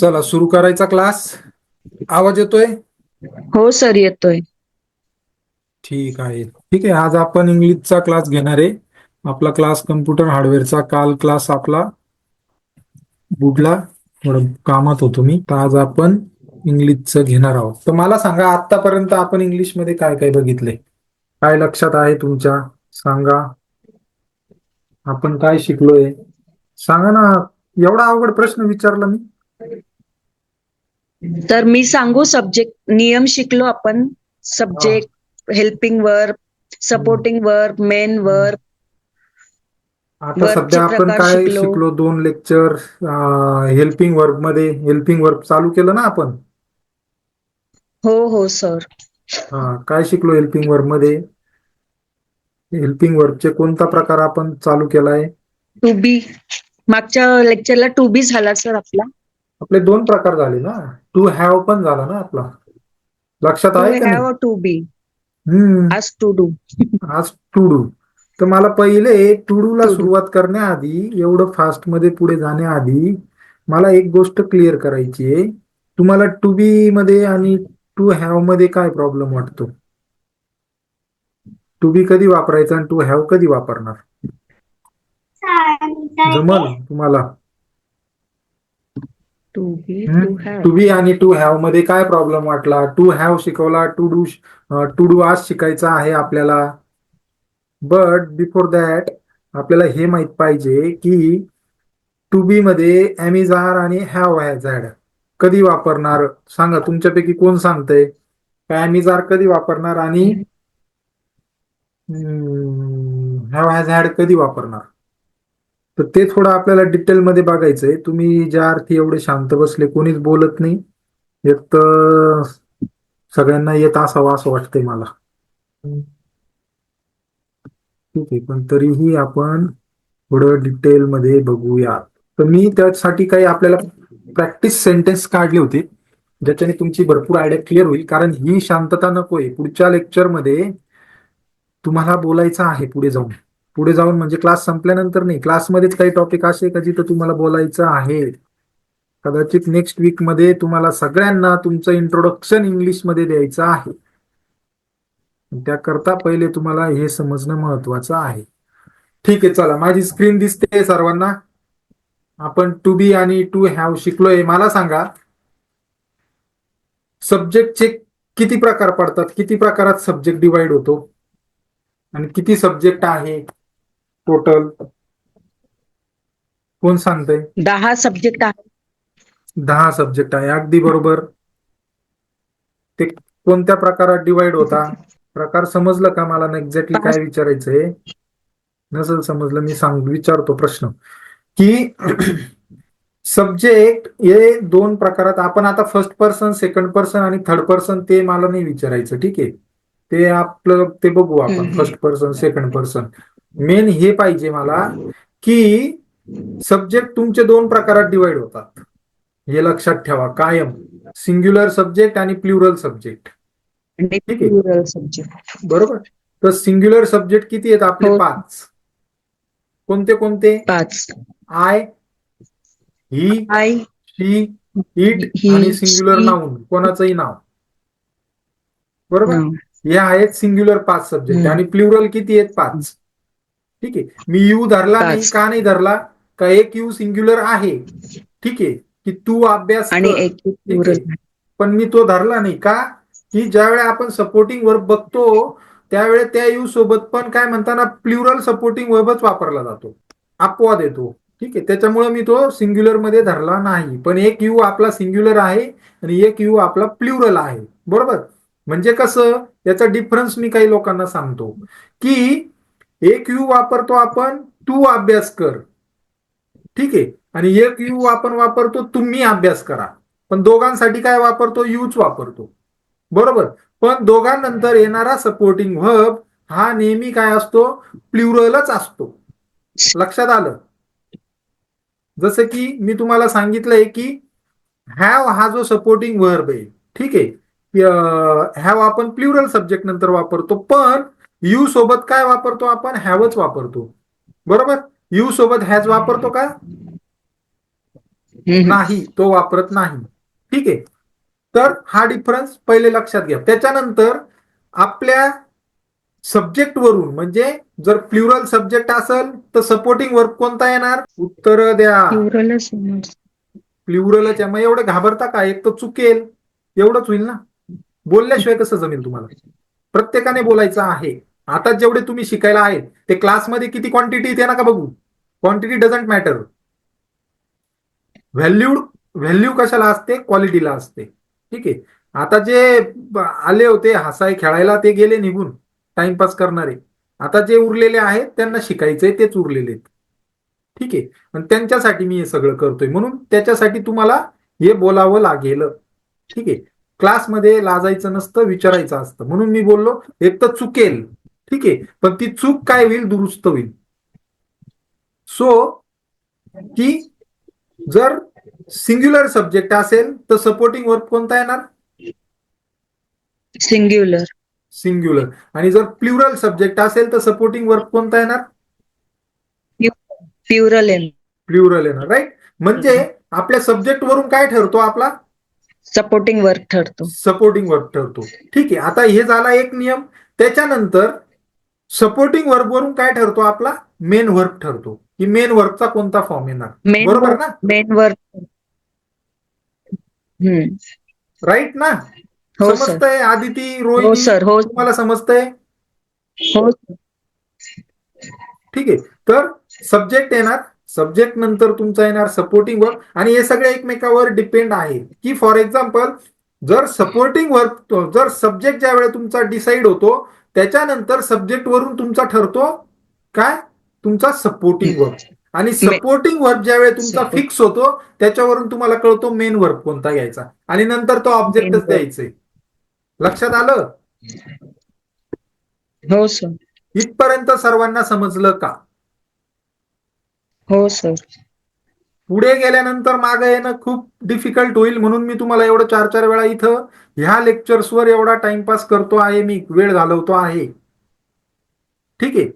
चला सुरू करायचा क्लास. आवाज येतोय? हो सर येतोय. ठीक आहे. ठीक आहे आज आपण इंग्लिशचा क्लास घेणार आहे. आपला क्लास कम्प्युटर हार्डवेअरचा काल क्लास आपला बुडला. थोडं कामात होतो मी तर आज आपण इंग्लिशचं घेणार आहोत. तर मला सांगा आतापर्यंत आपण इंग्लिशमध्ये काय काय बघितले? काय लक्षात आहे तुमच्या? सांगा. आपण काय शिकलोय? सांगा ना एवढा अवघड प्रश्न विचारला मी. तर मी सांगू सब्जेक्ट नियम शिकलो आपण. Subject helping verb supporting verb main verb आता सध्या आपण काय शिकलो. शिकलो? दोन लेक्चर हेल्पिंग वर्बमध्ये हेल्पिंग वर्ब चालू केलं ना आपण? हो हो सर हा काय शिकलो हेल्पिंग वर्बमध्ये? हेल्पिंग वर्बचे कोणता प्रकार आपण चालू केलाय? टू बी मागच्या लेक्चरला टू बी झाला सर आपला. आपले दोन प्रकार झाले ना. टू हॅव पण झाला ना आपला. लक्षात आहे का टू बी हम्म. आज टू डू आज टू डू तर मला पहिले टू डू ला. सुरुवात करण्याआधी एवढं फास्टमध्ये पुढे जाण्याआधी मला एक गोष्ट क्लिअर करायची आहे. तुम्हाला टू बी मध्ये आणि टू हॅवमध्ये काय प्रॉब्लेम वाटतो? टू बी कधी वापरायचा आणि टू हॅव कधी वापरणार? जमल तुम्हाला? To be. To have to be आणि टू हॅवमध्ये काय प्रॉब्लेम वाटला? टू हॅव शिकवला टू डू टू डू आज शिकायचा आहे आपल्याला. बट बिफोर दॅट आपल्याला हे माहीत पाहिजे की टू बी मध्ये एमिझार आणि हॅव हॅज हॅड कधी वापरणार? सांगा तुमच्यापैकी कोण सांगतंय? काय एमिझार कधी वापरणार आणि हॅव हॅज हॅड कधी वापरणार? तर ते थोडं आपल्याला डिटेलमध्ये बघायचंय. तुम्ही ज्या अर्थी एवढे शांत बसले कोणीच बोलत नाही. एक तर सगळ्यांना येत असावं असं वाटतंय मला. ठीक आहे पण तरीही आपण थोडं डिटेलमध्ये बघूया तर मी त्यासाठी काही आपल्याला प्रॅक्टिस सेंटेन्स काढले होते ज्याच्याने तुमची भरपूर आयडिया क्लिअर होईल. कारण ही शांतता नकोय पुढच्या लेक्चरमध्ये तुम्हाला बोलायचं आहे पुढे जाऊन. पुढे जाऊन म्हणजे क्लास संपल्यानंतर नाही क्लासमध्येच काही टॉपिक असे का जिथं तुम्हाला बोलायचं आहे? कदाचित नेक्स्ट वीकमध्ये तुम्हाला सगळ्यांना तुमचं इंट्रोडक्शन इंग्लिशमध्ये द्यायचं आहे. त्याकरता पहिले तुम्हाला हे समजणं महत्वाचं आहे. ठीक आहे चला. माझी स्क्रीन दिसते सर्वांना. आपण टू बी आणि टू हॅव शिकलोय. मला सांगा सब्जेक्टचे किती प्रकार पडतात? किती प्रकारात सब्जेक्ट डिवाइड होतो? आणि किती सब्जेक्ट आहे? टोटल कोण सांगतंय? दहा सब्जेक्ट आहे. दहा सब्जेक्ट आहे. अगदी बरोबर. ते कोणत्या प्रकारात डिवाइड होता? प्रकार समजलं का मला? एक्झॅक्टली काय विचारायचंय? नसेल समजलं मी सांग विचारतो प्रश्न. की सब्जेक्ट हे दोन प्रकारात आपण आता फर्स्ट पर्सन सेकंड पर्सन आणि थर्ड पर्सन ते मला नाही विचारायचं ठीक आहे? ते आपलं ते बघू आपण. First person second person main हे पाहिजे मला की सब्जेक्ट तुमचे दोन प्रकारात डिवाइड होतात. हे लक्षात ठेवा कायम. सिंग्युलर सब्जेक्ट आणि प्लुरल सब्जेक्ट ठीक आहे. subject. बरोबर? तर सिंग्युलर सब्जेक्ट किती आहेत? आपले हो. पाच. कोणते कोणते? पाच. I he I she it आणि सिंग्युलर. नाऊन कोणाचंही नाव. बरोबर? हं. हे आहेत सिंग्युलर पाच सब्जेक्ट. आणि प्लुरल किती आहेत? पाच. ठीक आहे. मी यू धरला नाही. का नाही धरला का एक यू सिंग्युलर आहे. ठीक आहे. की तू अभ्यास. पण मी तो धरला नाही का? की ज्यावेळी आपण सपोर्टिंग वर्ब बघतो त्यावेळेस त्या यू सोबत पण काय म्हणताना प्लुरल सपोर्टिंग वर्बच वापरला जातो. अपवाद येतो. ठीक आहे. त्याच्यामुळे मी तो सिंग्युलरमध्ये धरला नाही. पण एक यू आपला सिंग्युलर आहे आणि एक यू आपला प्लुरल आहे. बरोबर? म्हणजे कसं? याचा डिफरन्स मी काही लोकांना सांगतो. की एक यू वापरतो आपण तू अभ्यास कर. ठीक आहे? आणि एक यू आपण वापरतो तुम्ही अभ्यास करा. पण दोघांसाठी काय वापरतो? यूच वापरतो. बरोबर? पण दोघांनंतर येणारा सपोर्टिंग व्हर्ब हा नेहमी काय असतो? प्लुरलच असतो. लक्षात आलं? जसं की मी तुम्हाला सांगितलंय की हॅव हा जो सपोर्टिंग व्हर्ब आहे ठीक आहे? हॅव आपण प्लुरल सब्जेक्ट नंतर वापरतो पण यू सोबत काय वापरतो आपण? हॅवच वापरतो. बरोबर? यू सोबत हॅज वापरतो का. नाही तो वापरत नाही. ठीक आहे. तर हा डिफरन्स पहिले लक्षात घ्या. त्याच्यानंतर आपल्या सब्जेक्ट वरून म्हणजे जर प्लुरल सब्जेक्ट असेल तर सपोर्टिंग वर्क कोणता येणार? उत्तर द्या. प्लुरलच आहे. मग एवढं घाबरता का? एक तर चुकेल. एवढंच होईल ना? बोलल्याशिवाय कसं जमेल तुम्हाला? प्रत्येकाने बोलायचं आहे. आता जेवढे तुम्ही शिकायला आहेत ते क्लासमध्ये किती क्वांटिटी येते ना का बघू. Quantity doesn't matter valued value कशाला असते? क्वालिटीला असते. ठीक आहे? आता जे आले होते हसाय खेळायला ते गेले निघून. टाइमपास करणारे. आता जे उरलेले आहेत त्यांना शिकायचंय तेच उरलेले आहेत. ठीक आहे? आणि त्यांच्यासाठी मी हे सगळं करतोय. म्हणून त्याच्यासाठी तुम्हाला हे बोलावं लागेल. ठीक आहे? क्लासमध्ये लाजायचं नसतं विचारायचं असतं. म्हणून मी बोललो एक तर चुकेल. ठीक आहे. पण ती चूक काय होईल? दुरुस्त होईल. सो की जर सिंग्युलर सब्जेक्ट असेल तर सपोर्टिंग वर्क कोणता येणार? सिंग्युलर सिंग्युलर आणि जर प्लुरल सब्जेक्ट असेल तर सपोर्टिंग वर्क कोणता येणार? प्युरल प्लुरल येणार राईट म्हणजे आपल्या सब्जेक्ट वरून काय ठरतो आपला? सपोर्टिंग वर्क ठरतो. सपोर्टिंग वर्क ठरतो. ठीक आहे. आता हे झाला एक नियम. त्याच्यानंतर सपोर्टिंग वर्क वरून काय ठरतो आपला? मेन वर्क ठरतो. की मेन वर्कचा कोणता फॉर्म येणार? बरोबर ना? मेन वर्क हम्म. राईट ना? हो समजतंय? आदिती हो रोहिणी सर हो तुम्हाला समजतंय? हो. ठीक आहे. तर सब्जेक्ट येणार. सब्जेक्ट नंतर तुमचा येणार सपोर्टिंग वर्क आणि हे सगळे एकमेकावर डिपेंड आहे. की फॉर एक्झाम्पल जर सपोर्टिंग वर्क जर सब्जेक्ट ज्या वेळेला तुमचा डिसाईड होतो त्याच्यानंतर सब्जेक्ट वरून तुमचा ठरतो काय? तुमचा सपोर्टिंग वर्क आणि सपोर्टिंग वर्क ज्या वेळेला तुमचा. फिक्स होतो त्याच्यावरून तुम्हाला कळतो मेन वर्क कोणता घ्यायचा. आणि नंतर तो ऑब्जेक्टच. द्यायचे. लक्षात आलं? हो सर इथपर्यंत सर्वांना समजलं का? हो सर पुढे गेल्यानंतर मागे येणं खूप डिफिकल्ट होईल म्हणून मी तुम्हाला एवढं चार चार वेळा इथं ह्या लेक्चर्सवर एवढा टाइमपास करतो आहे मी वेळ घालवतो आहे. ठीक आहे?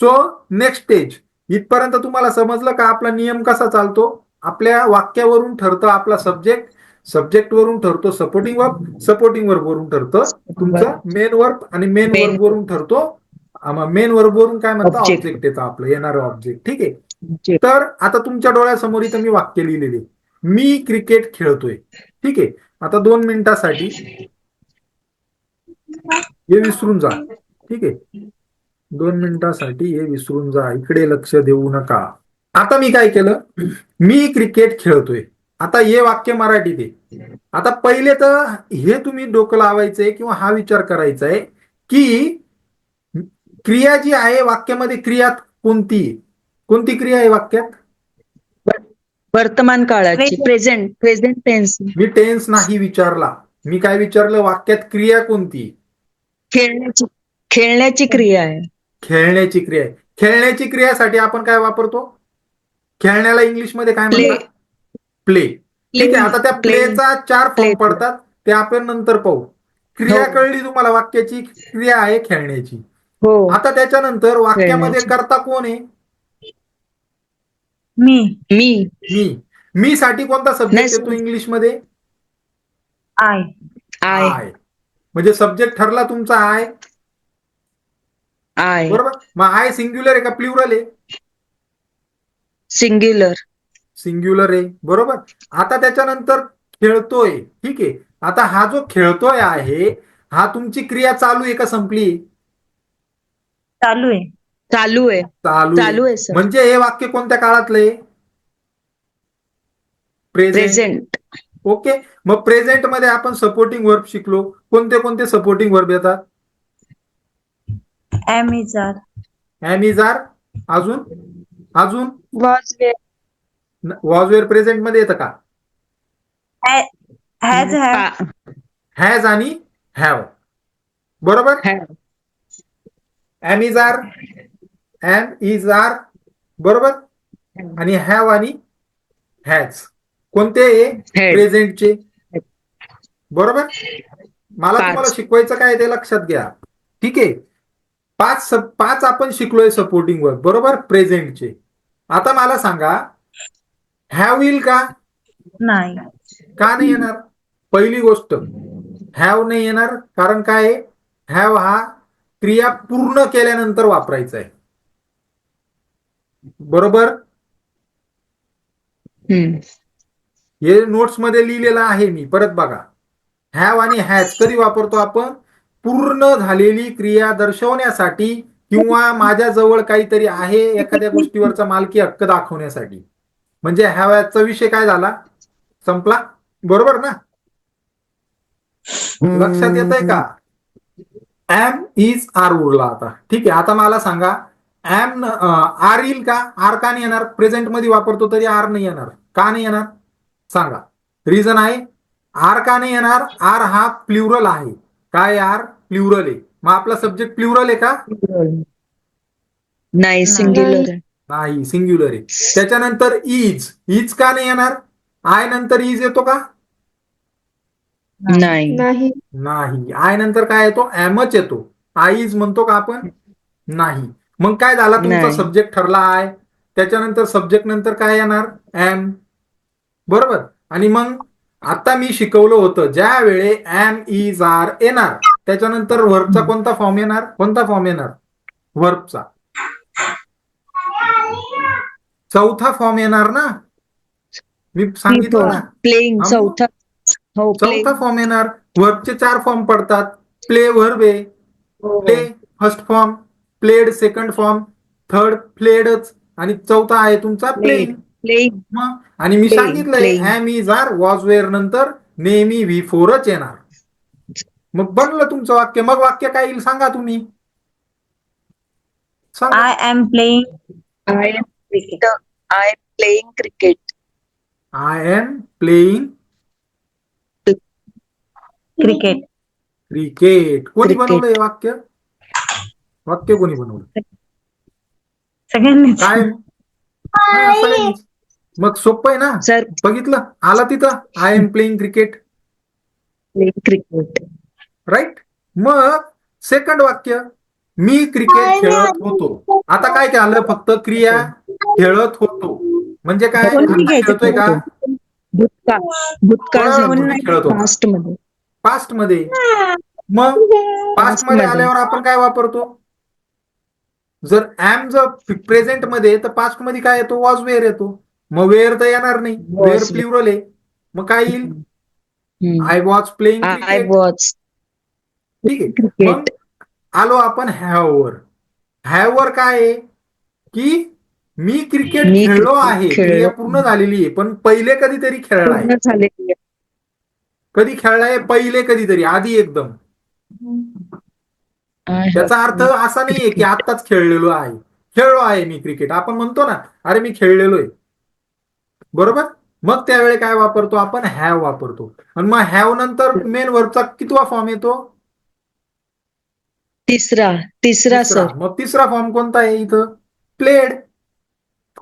सो नेक्स्ट स्टेज इथपर्यंत तुम्हाला समजलं का आपला नियम कसा चालतो? आपल्या वाक्यावरून ठरतं आपला सब्जेक्ट सब्जेक्ट वरून ठरतो सपोर्टिंग वर्क सपोर्टिंग वर्क वरून ठरतं तुमचं मेन वर्क आणि मेन वर्क वरून ठरतो. मेन वर्क वरून काय म्हणतं? Object. ऑब्जेक्ट येतं आपलं येणारं ऑब्जेक्ट ठीक आहे? तर आता तुमच्या डोळ्यासमोर इथं मी वाक्य लिहिलेले मी क्रिकेट खेळतोय. ठीक आहे? आता दोन मिनिटासाठी हे विसरून जा. ठीक आहे? दोन मिनिटासाठी हे विसरून जा. इकडे लक्ष देऊ नका. आता मी काय केलं? मी क्रिकेट खेळतोय. आता हे वाक्य मराठीत आहे. आता पहिले तर हे तुम्ही डोकं लावायचंय किंवा हा विचार करायचा आहे की क्रिया जी आहे वाक्यामध्ये क्रिया कोणती? कोणती क्रिया आहे वाक्यात? वर्तमान काळाची Present. प्रेझेंट प्रेझेंट टेन्स मी टेन्स नाही विचारला. मी काय विचारलं? वाक्यात क्रिया कोणती? खेळण्याची खेळण्याची क्रिया आहे. खेळण्याची क्रिया आहे. खेळण्याची क्रियासाठी आपण काय वापरतो? खेळण्याला इंग्लिशमध्ये काय Play. म्हणतात? प्ले ठीक आहे आता त्या Play. प्लेचा चार फॉर्म. पडतात. ते आपण नंतर पाहू. क्रिया हो. कळली तुम्हाला वाक्याची? क्रिया आहे खेळण्याची. हो. आता त्याच्यानंतर वाक्यामध्ये. करता कोण आहे? मी. मी. मी. मी साठी कोणता सब्जेक्ट येतो sir. इंग्लिशमध्ये? आय. आय. आय. म्हणजे सब्जेक्ट ठरला तुमचा आय? आय. बरोबर? मग आय सिंग्युलर आहे का प्लुरल आहे? सिंग्युलर सिंग्युलर आहे. बरोबर? आता त्याच्यानंतर खेळतोय. ठीक आहे. आता हा जो खेळतोय आहे हा तुमची क्रिया चालू आहे का संपली? चालू आहे. चालू आहे. चालू चालू आहे सर म्हणजे हे वाक्य कोणत्या काळातलं? आहे प्रेझेंट ओके मग प्रेझेंटमध्ये आपण सपोर्टिंग वर्ब शिकलो. कोणते कोणते सपोर्टिंग वर्ब येतात? Am is are am is are अजून? अजून? वॉज वॉजवेअर प्रेझेंटमध्ये येतं का? हॅज हॅव हॅज आणि हॅव बरोबर? एम एम इज आर बरोबर? आणि हॅव आणि हॅज कोणते. प्रेझेंटचे बरोबर? मला. तुम्हाला शिकवायचं काय ते लक्षात घ्या. ठीक आहे? पाच पाच आपण शिकलोय सपोर्टिंग वर्क बरोबर? प्रेझेंटचे आता मला सांगा हॅव येईल का? नाही. का नाही येणार? पहिली गोष्ट हॅव नाही येणार. कारण काय हॅव हा क्रिया पूर्ण केल्यानंतर वापरायचा आहे. बरोबर. हे नोट्समध्ये लिहिलेलं आहे मी. परत बघा. हॅव आणि हॅज कधी वापरतो आपण? पूर्ण झालेली क्रिया दर्शवण्यासाठी किंवा माझ्या जवळ काहीतरी आहे एखाद्या गोष्टीवरचा मालकी हक्क दाखवण्यासाठी. म्हणजे हॅवचा विषय काय झाला? संपला? बरोबर ना? लक्षात येत आहे का एम इज आर उरला आता. ठीक आहे. आता मला सांगा एम आर येईल का? आर का नाही येणार? प्रेझेंटमध्ये वापरतो तरी आर नाही येणार. का नाही येणार? सांगा. रिझन आहे आर का नाही येणार? आर हा प्ल्युरल आहे. काय आर प्ल्युरल आहे. मग आपला सब्जेक्ट प्ल्युरल आहे का? नाही सिंग्युलर आहे नाही. सिंग्युलर आहे. त्याच्यानंतर इज इज का नाही येणार? आय नंतर इज येतो का? नाही. नाही. नाही. आय नंतर काय येतो? एमच येतो. आईज म्हणतो का आपण? नाही. मग काय झाला तुमचा. सब्जेक्ट ठरला आहे त्याच्यानंतर सब्जेक्ट नंतर काय येणार? एम बरोबर? आणि मग आता मी शिकवलं होतं ज्या वेळे एम इज आर येणार त्याच्यानंतर वर्बचा कोणता फॉर्म येणार? कोणता फॉर्म येणार? वर्बचा चौथा फॉर्म येणार ना? मी सांगितलं ना? प्लेइंग चौथा. हो चौथा फॉर्म येणार. वर्बचे चार फॉर्म पडतात. प्ले वर्ब आहे. Play first form played second form third प्लेडच आणि चौथा आहे तुमचा प्ले Played. प्लेइंग मग आणि मी सांगितलंय. Am is are was were नंतर नेहमी व्ही फोरच येणार. मग बनलं तुमचं वाक्य मग वाक्य काय येईल सांगा तुम्ही. सांगा. I am playing I am cricket I am playing cricket I am playing cricket cricket कोणी. बनवलं हे वाक्य? वाक्य कोणी बनवलं? सगळ्यांनीच. काय? हा, सगळ्यांनीच. मग सोपं आहे ना? सर. बघितलं? आला तिथं? I am playing cricket playing cricket right मग सेकंड वाक्य मी क्रिकेट खेळत होतो. आता काय झालं फक्त क्रिया खेळत होतो. म्हणजे काय? कोणती आता घ्यायची खेळतोय का? भूतकाळ भूतकाळ झालं. तुम्ही खेळत होता? पास्टमध्ये. पास्टमध्ये. मग पास्टमध्ये मध्ये. आल्यावर आपण काय वापरतो? जर ऍम जर प्रेझेंटमध्ये तर पास्टमध्ये काय येतो? वॉज वेअर येतो. मग वेअर तर येणार नाही. वेअर प्ल्युरल आहे. मग काय येईल? I was playing I cricket watch ठीक आहे. मग आलो आपण हॅववर हॅववर काय आहे? की मी क्रिकेट खेळलो आहे. खेळलो. क्रिया पूर्ण झालेली आहे. पण पहिले कधीतरी झालेली आहे. कधी खेळलाय पहिले कधीतरी. आधी एकदम. त्याचा अर्थ असा नाहीये की आत्ताच खेळलेलो आहे. खेळलो आहे मी क्रिकेट. आपण म्हणतो ना अरे मी खेळलेलो आहे बरोबर? मग त्यावेळी काय वापरतो आपण? हॅव वापरतो. आणि मग हॅव नंतर मेन वर्बचा कितवा फॉर्म येतो? तिसरा. तिसरा तिसरा. सर. मग तिसरा फॉर्म कोणता आहे इथं? Played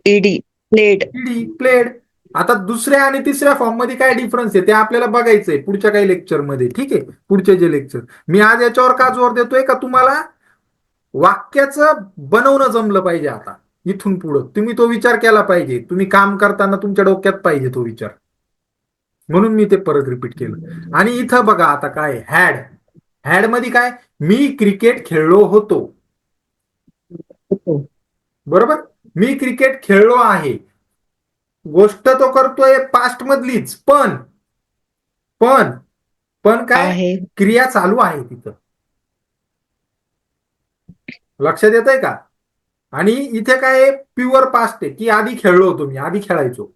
ED played ED played आता दुसऱ्या आणि तिसऱ्या फॉर्ममध्ये काय डिफरन्स आहे? ते आपल्याला बघायचंय पुढच्या काही लेक्चरमध्ये ठीक आहे? पुढचे जे लेक्चर मी आज याच्यावर का जोर देतोय का तुम्हाला? वाक्याचं बनवणं जमलं पाहिजे आता इथून पुढं. तुम्ही तो विचार केला पाहिजे. तुम्ही काम करताना तुमच्या डोक्यात पाहिजे तो विचार. म्हणून मी ते परत रिपीट केलं. आणि इथं बघा आता काय हॅड हॅडमध्ये काय? मी क्रिकेट खेळलो होतो. बरोबर? मी क्रिकेट खेळलो आहे. गोष्ट तो करतोय पास्ट मधलीच. पण पण पण काय? क्रिया चालू आहे तिथं. लक्षात येत आहे का? आणि इथे काय प्युअर पास्ट आहे. की आधी खेळलो होतो मी. आधी खेळायचो.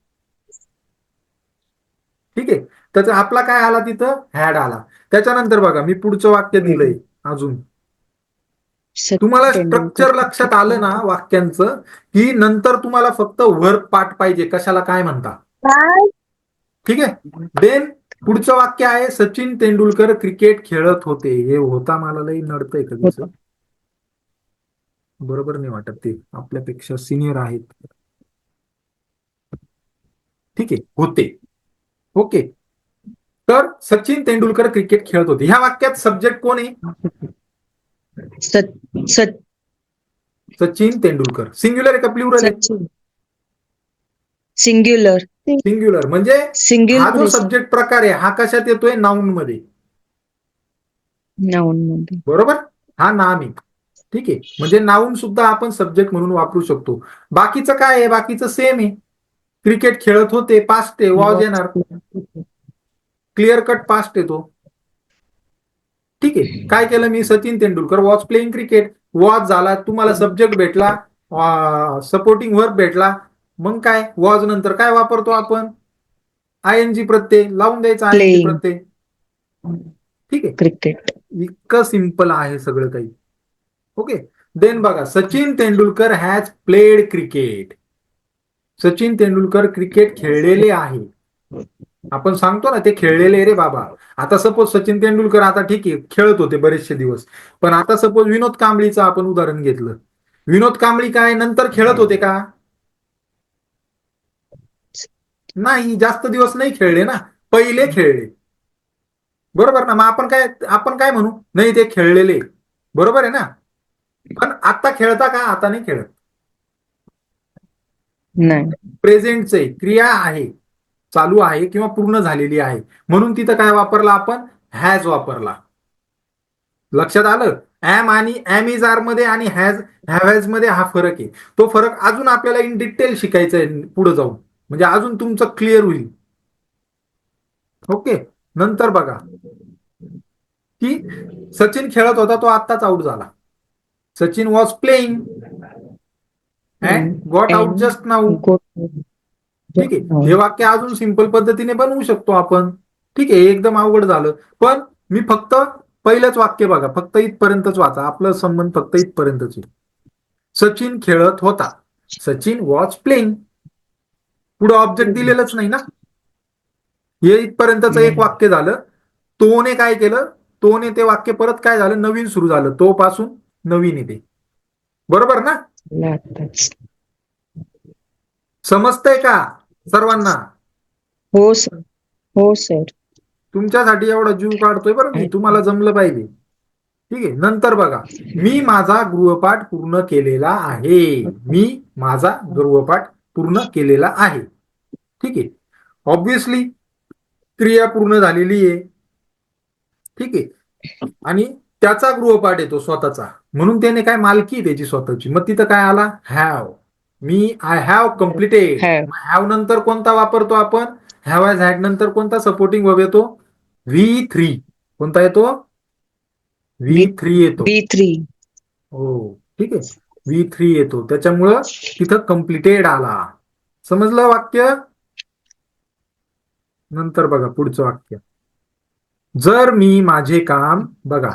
ठीक आहे? तर आपला काय आला तिथं? हॅड आला. त्याच्यानंतर बघा मी पुढचं वाक्य दिलंय अजून. तुम्हाला. स्ट्रक्चर लक्षात आलं ना वाक्यांचं की नंतर तुम्हाला फक्त वर्क पाठ पाहिजे. कशाला काय म्हणता? ठीक आहे? देन पुढचं वाक्य आहे सचिन तेंडुलकर क्रिकेट खेळत होते. हे होता मला लई नडतंय कधीच बरोबर नाही वाटत ते. आपल्यापेक्षा सिनियर आहेत. ठीक आहे होते. ओके तर सचिन तेंडुलकर क्रिकेट खेळत होते. ह्या वाक्यात सब्जेक्ट कोण आहे? सच- सच- सचिन तेंडुलकर. सिंग्युलर आहे का आहे? सचिन. सिंग्युलर सिंग्युलर म्हणजे हा जो सब्जेक्ट प्रकार आहे हा कशात येतोय? नाऊन मध्ये. नाऊन मध्ये. बरोबर? हा नाम. आहे ठीक आहे. म्हणजे नाऊन सुद्धा आपण सब्जेक्ट म्हणून वापरू शकतो. बाकीचं काय आहे? बाकीचं सेम आहे. क्रिकेट खेळत होते पास्ट आहे वॉज येणार. क्लिअर कट पास्ट येतो. ठीक आहे. काय केलं मी? Sachin Tendulkar was playing cricket was झाला तुम्हाला सब्जेक्ट भेटला सपोर्टिंग वर्ब भेटला. मग काय? वॉज नंतर काय वापरतो आपण? आय एन जी प्रत्यय लावून द्यायचा आय एन जी. प्रत्यय. ठीक आहे. क्रिकेट इतकं सिंपल आहे सगळं काही. ओके. देन बघा Sachin Tendulkar has played cricket Sachin Tendulkar cricket खेळलेले आहे. आपण सांगतो ना ते खेळलेले रे बाबा. आता सपोज सचिन तेंडुलकर आता ठीक आहे खेळत होते बरेचसे दिवस. पण आता सपोज विनोद कांबळीचं आपण उदाहरण घेतलं. विनोद कांबळी काय नंतर खेळत होते का? नाही जास्त दिवस नाही खेळले ना. पहिले खेळले. बरोबर ना? मग आपण काय आपण काय म्हणू? नाही ते खेळलेले. बरोबर आहे ना? पण आता खेळता का? आता नाही खेळत. नाही. प्रेझेंटचे क्रिया आहे. चालू आहे किंवा पूर्ण झालेली आहे. म्हणून तिथं काय वापरला आपण? हॅज वापरला. लक्षात आलं? ऍम आणि ऍम इज आरमध्ये आणि हॅज हॅव्हॅजमध्ये हा फरक आहे. तो फरक अजून आपल्याला इन डिटेल शिकायचा आहे पुढे जाऊन. म्हणजे अजून तुमचं क्लिअर होईल. ओके नंतर बघा. की सचिन खेळत होता तो आत्ताच आउट झाला. Sachin was playing and got out just now ठीक आहे. हे. वाक्य अजून सिंपल पद्धतीने बनवू शकतो आपण. ठीक आहे एकदम अवघड झालं. पण मी फक्त पहिलंच वाक्य बघा फक्त इथपर्यंतच वाचा. आपलं संबंध फक्त इथपर्यंतच आहे. सचिन खेळत होता. सचिन वॉज प्लेइंग पुढे ऑब्जेक्ट दिलेलंच नाही ना? हे इथपर्यंतच एक वाक्य झालं. तोने काय केलं? तोने ते वाक्य परत काय झालं? नवीन सुरू झालं. तो पासून नवीन येते. बरोबर ना? समजतंय का? सर्वांना? हो सर. हो सर. तुमच्यासाठी एवढा जीव काढतोय बरं मी. तुम्हाला जमलं पाहिजे. ठीक आहे. नंतर बघा. मी माझा गृहपाठ पूर्ण केलेला आहे. मी माझा गृहपाठ पूर्ण केलेला आहे. ठीक आहे. ऑब्विसली क्रिया पूर्ण झालेली आहे. ठीक आहे. आणि त्याचा गृहपाठ येतो स्वतःचा. म्हणून त्याने काय मालकी त्याची स्वतःची. मग तिथं काय आला? हॅव मी आय हॅव कम्प्लिटेड. हॅव नंतर कोणता वापरतो आपण? हॅव हॅज हॅड नंतर कोणता? सपोर्टिंग वर्ब येतो. व्ही थ्री कोणता येतो? व्ही थ्री येतो. बी थ्री हो ठीक आहे. व्ही थ्री येतो. त्याच्यामुळं तिथं कम्प्लिटेड आला. समजलं वाक्य? नंतर बघा पुढचं वाक्य. जर मी माझे काम बघा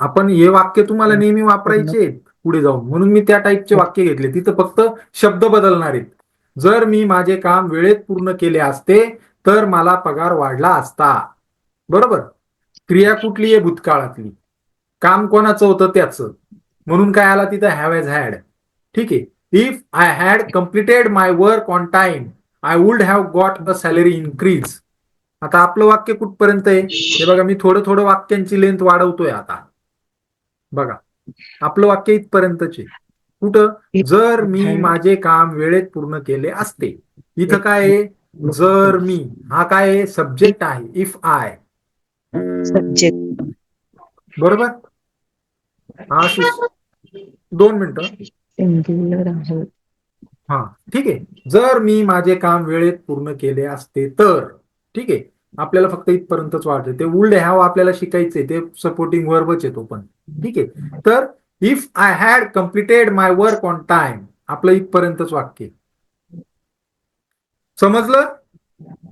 आपण हे वाक्य तुम्हाला नेहमी वापरायचे पुढे जाऊन. म्हणून मी त्या टाईपचे वाक्य घेतले. तिथं फक्त शब्द बदलणार आहेत. जर मी माझे काम वेळेत पूर्ण केले असते तर मला पगार वाढला असता. बरोबर? क्रिया कुठली आहे? भूतकाळातली. काम कोणाचं होतं? त्याचं. म्हणून काय आला तिथं? हॅव एज हॅड ठीक आहे. If I had completed my work on time I would have got the salary increase आता आपलं वाक्य कुठपर्यंत आहे? हे बघा मी थोडं थोडं वाक्यांची लेंथ वाढवतोय आता. बघा. आपलं वाक्य इथपर्यंतच आहे. कुठं? जर मी माझे काम वेळेत पूर्ण केले असते इथं काय आहे? जर मी हा काय आहे? सब्जेक्ट आहे. इफ आय सब्जेक्ट बरोबर? हा दोन मिनिटं. हा ठीक आहे. जर मी माझे काम वेळेत पूर्ण केले असते तर ठीक आहे. आपल्याला फक्त इथपर्यंतच वाटते ते वुल्ड हॅव आपल्याला शिकायचे ते सपोर्टिंग वर्बच येतो पण. ठीक आहे? तर if I had completed my work on time आपलं इथपर्यंतच वाक्य. समजलं?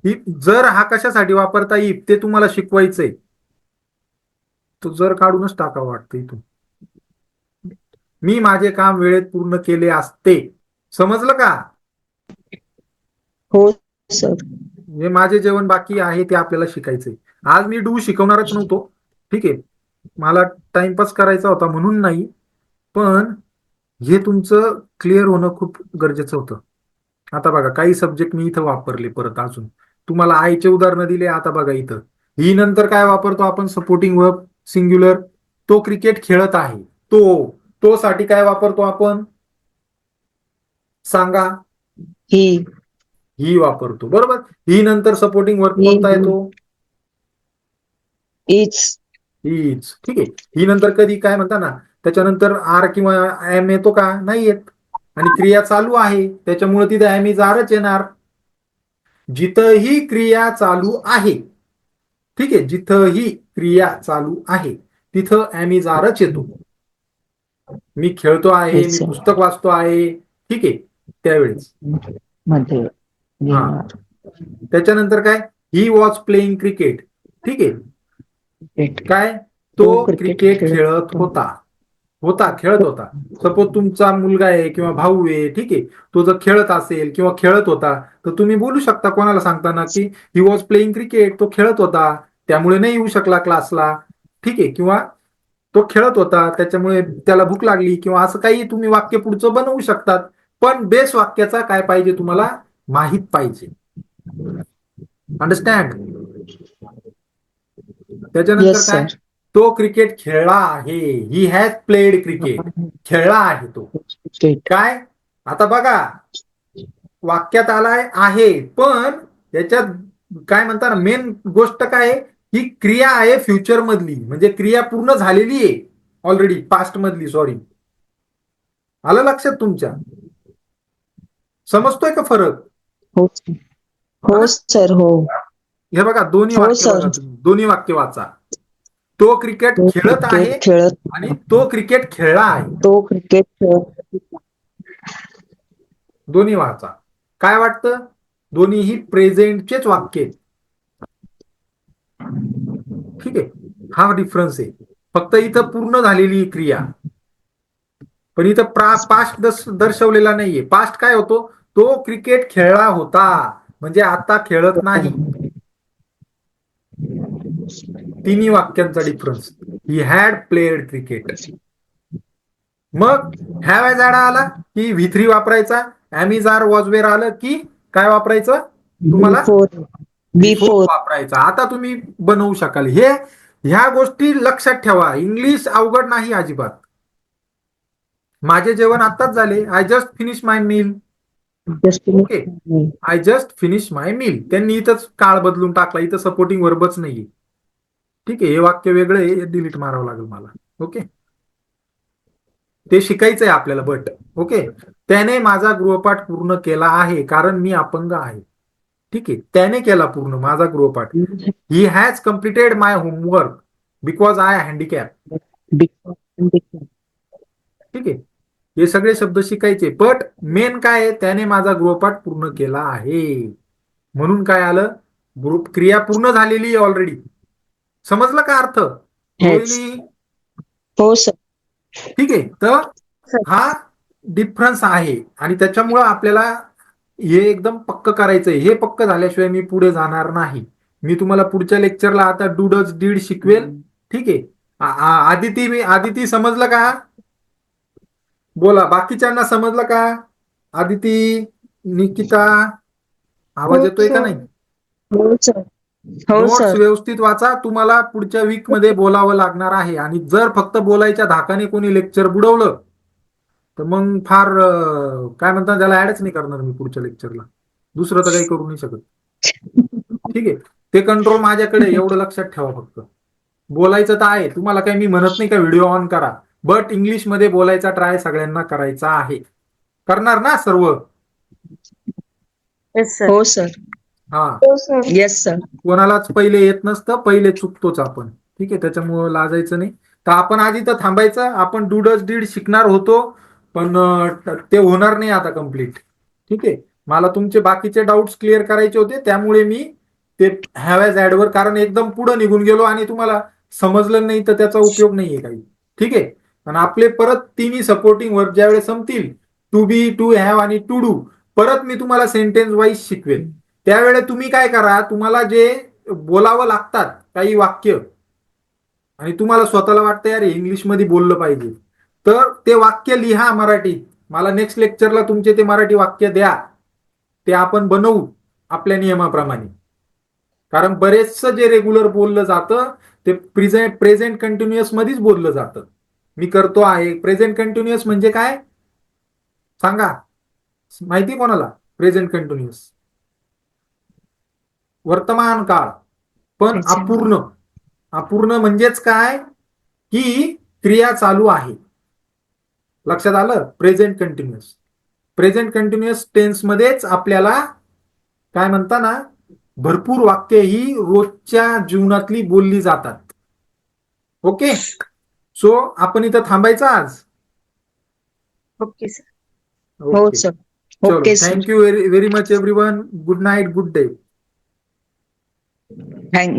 इफ जर हा कशासाठी वापरता इफ ते तुम्हाला शिकवायचंय. तो जर काढूनच टाकावं वाटतं इथून. मी माझे काम वेळेत पूर्ण केले असते. समजलं का? हो सर. म्हणजे माझे जेवण बाकी आहे ते आपल्याला शिकायचंय. आज मी डू शिकवणारच नव्हतो. ठीक आहे. मला टाइमपास करायचा होता म्हणून नाही. पण हे तुमचं क्लिअर होणं खूप गरजेचं होतं. आता बघा काही सब्जेक्ट मी इथं वापरले परत अजून. तुम्हाला आईचे उदाहरणं दिले आता बघा इथं. ही नंतर काय वापरतो आपण? सपोर्टिंग वर्ब सिंग्युलर तो क्रिकेट खेळत आहे. तो तो साठी काय वापरतो आपण? सांगा. ही. ही वापरतो. बरोबर? ही नंतर सपोर्टिंग वर्क कोणता ही. येतो. इज हीच. ठीक आहे. ही नंतर कधी काय म्हणता ना त्याच्यानंतर आर किंवा एम येतो का? नाही येत. आणि क्रिया चालू आहे. त्याच्यामुळे तिथे एम इज आरच येणार. जिथंही क्रिया चालू आहे. ठीक आहे? जिथंही क्रिया चालू आहे तिथं एम इज आरच येतो. मी खेळतो आहे मी. पुस्तक वाचतो आहे. ठीक आहे? त्यावेळेस. मध्ये हा. त्याच्यानंतर काय? ही वॉज प्लेइंग क्रिकेट ठीक आहे? काय? तो क्रिकेट खेळत खेळत होता. होता. खेळत होता. सपोज तुमचा मुलगा आहे किंवा भाऊ आहे ठीक आहे? तो जर खेळत असेल किंवा खेळत होता तर तुम्ही बोलू शकता कोणाला सांगताना की ही वॉज प्लेइंग क्रिकेट तो खेळत होता. त्यामुळे नाही येऊ शकला क्लासला ठीक आहे? किंवा तो खेळत होता त्याच्यामुळे त्याला भूक लागली किंवा असं काही तुम्ही वाक्य पुढचं बनवू शकतात. पण बेस वाक्याचा काय पाहिजे तुम्हाला? माहीत पाहिजे. अंडरस्टँड त्याच्यानंतर येस काय? तो क्रिकेट खेळला आहे. ही हॅज प्लेड क्रिकेट खेळला आहे तो. काय? आता बघा. वाक्यात आलाय आहे. पण याच्यात काय म्हणता ना मेन गोष्ट काय ही क्रिया आहे फ्युचर मधली. म्हणजे क्रिया पूर्ण झालेली आहे. ऑलरेडी पास्ट मधली सॉरी आलं लक्षात तुमच्या? समजतोय का फरक? हो हो सर हो. हे बघा दोन्ही हो, वाक्य सर. तुम्ही. दोन्ही वाक्य वाचा. तो क्रिकेट तो खेळत आहे क्रिकेट खेळत आणि तो क्रिकेट खेळला आहे. तो क्रिकेट खेळत दोन्ही वाचा. काय वाटतं? दोन्हीही प्रेझेंटचेच वाक्य आहेत. ठीक आहे. हा डिफरन्स आहे. फक्त इथं पूर्ण झालेली ही क्रिया. पण इथं पास्ट दर्शवलेला नाहीये. पास्ट काय होतो? तो क्रिकेट खेळला होता. म्हणजे आता खेळत नाही. तिन्ही वाक्यांचा difference he had played cricket मग हॅव एज ऍड आला की व्ही थ्री वापरायचा. ॲमिज आर वॉज वेर आलं की काय वापरायचं? तुम्हाला? वापरायचा. आता तुम्ही बनवू शकाल. हे ह्या गोष्टी लक्षात ठेवा. इंग्लिश अवघड नाही अजिबात. माझे जेवण आताच झाले. I just finish my meal okay I just finish my meal त्यांनी इथंच काळ बदलून टाकला. इथं सपोर्टिंग वर्बच नाहीये. ठीक आहे हे वाक्य वेगळं आहे डिलीट मारावं लागेल मला. ओके ते शिकायचंय आपल्याला बट ओके त्याने माझा गृहपाठ पूर्ण केला आहे कारण मी अपंग आहे. ठीक आहे? त्याने केला पूर्ण माझा गृहपाठ. He has completed my homework because I handicap ठीक आहे? हे सगळे शब्द शिकायचे. बट मेन काय आहे? त्याने माझा गृहपाठ पूर्ण केला आहे. म्हणून काय आलं? ग्रुप क्रिया पूर्ण झालेली आहे ऑलरेडी समजलं का अर्थ? हो सर ठीक आहे. तर हा डिफरन्स आहे. आणि त्याच्यामुळं आपल्याला हे एकदम पक्क करायचंय. हे पक्क झाल्याशिवाय मी पुढे जाणार नाही. मी तुम्हाला पुढच्या लेक्चरला आता डूडच डीड शिकवेल. ठीक आहे. आदिती मी आदिती समजलं का? बोला बाकीच्यांना समजलं का? आदिती निकिता आवाज हो, येतोय का. नाही? हो सर हो नोट्स सर व्यवस्थित वाचा. तुम्हाला पुढच्या वीकमध्ये बोलावं लागणार आहे. आणि जर फक्त बोलायच्या धाकाने कोणी लेक्चर बुडवलं तर मग फार काय म्हणतात त्याला ऍडच नाही करणार मी पुढच्या लेक्चरला दुसरं तर काही करू नाही शकत. ठीक आहे. ते कंट्रोल माझ्याकडे एवढं लक्षात ठेवा फक्त. बोलायचं तर आहे. तुम्हाला काही मी म्हणत नाही का? व्हिडिओ ऑन करा. बट इंग्लिशमध्ये बोलायचा ट्राय सगळ्यांना करायचा आहे. करणार ना सर्व? येस सर हो सर हा. येस सर कोणालाच पहिले येत नसतं पहिले चुकतोच आपण. ठीक आहे त्याच्यामुळं लाजायचं नाही. तर आपण आधी तर थांबायचं आपण डूडच डीड शिकणार होतो पण ते होणार नाही आता कंप्लीट ठीक आहे? मला तुमचे बाकीचे डाऊट्स क्लिअर करायचे होते त्यामुळे मी ते हॅव एज ऍडवर कारण एकदम पुढे निघून गेलो आणि तुम्हाला समजलं नाही तर त्याचा उपयोग नाहीये काही. ठीक आहे? आणि आपले परत तिन्ही सपोर्टिंग वर्क ज्यावेळेस संपतील टू बी टू हॅव आणि टू डू परत मी तुम्हाला सेंटेन्स वाईज शिकवेल त्यावेळे तुम्ही काय करा तुम्हाला जे बोलावं लागतात काही वाक्य आणि तुम्हाला स्वतःला वाटतं यार इंग्लिशमध्ये बोललं पाहिजे. तर ते वाक्य लिहा मराठीत मला नेक्स्ट लेक्चरला तुमचे ते मराठी वाक्य द्या. ते आपण बनवू आपल्या नियमाप्रमाणे. कारण बरेचसं जे रेग्युलर बोललं जातं ते प्रिझे प्रेझेंट कंटिन्युअस मध्येच बोललं जातं. मी करतो आहे. प्रेझेंट कंटिन्युअस म्हणजे काय? सांगा. माहिती कोणाला? प्रेझेंट कंटिन्युअस वर्तमान काळ. पण. अपूर्ण. अपूर्ण म्हणजेच काय? की क्रिया चालू आहे. लक्षात आलं? Present continuous present continuous tense मध्येच आपल्याला काय म्हणता ना? भरपूर वाक्य ही रोजच्या जीवनातली बोलली जातात. ओके? सो आपण इथं थांबायचं आज? Okay sir. हो sir. Okay thank you very very much everyone good night good day thank